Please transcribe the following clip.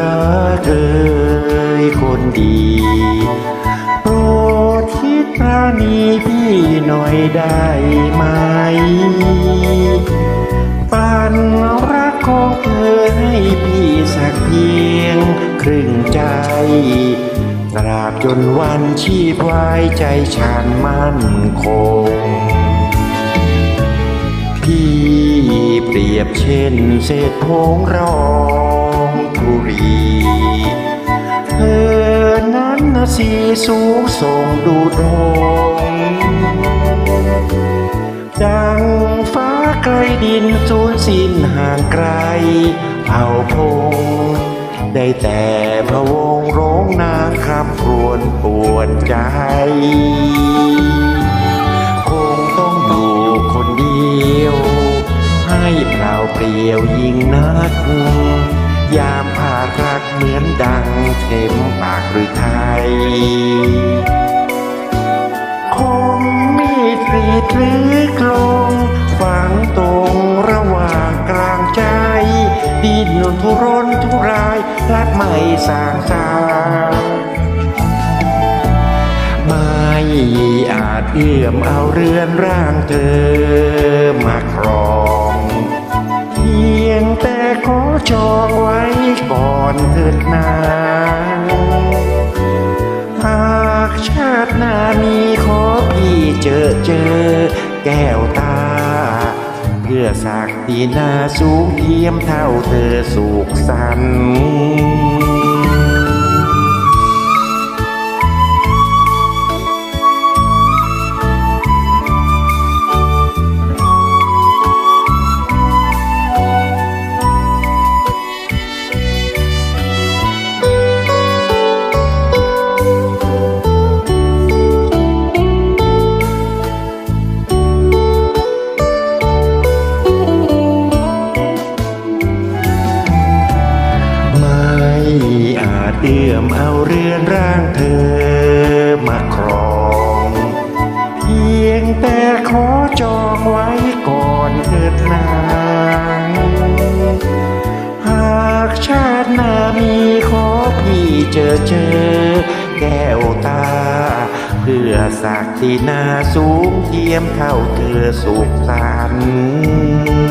รักเอยคนดีโปรดคิดประนีพี่หน่อยได้ไหมปันรักของเธอให้พี่สักเพียงครึ่งใจตราบจนวันชีพวายใจฉันมั่นคง พี่เปรียบเช่นเศษผงรอง ธุรีเธอนั้นสีสูงส่งดูดงดังฟ้าไกลดินสูญสิ้นห่างไกลเผ่าพง ได้แต่พะวงร้องนางคำครวญปวดใจ มปากหรือไทยคงมีดกรีดหรือกลงฝังตรงระหว่างกลางใจ ดินทุรนทุรายรักไม่สร้างสาไม่อาจเอื้อมเอาเรือนร่างเธอ เจอแก้วตา เพื่อสักดีหน้าสูงเทียมเท่าเธอสุขสันต์ จเอื้อมเอาเรือนร่างเธอมาครอง เพียงแต่ขอจองไว้ก่อนเถิดนางหากชาติหน้ามีขอพี่เจอเจอ แก้วตา เพื่อสักที่นาสูงเทียมเท่าเธอสุขสันต์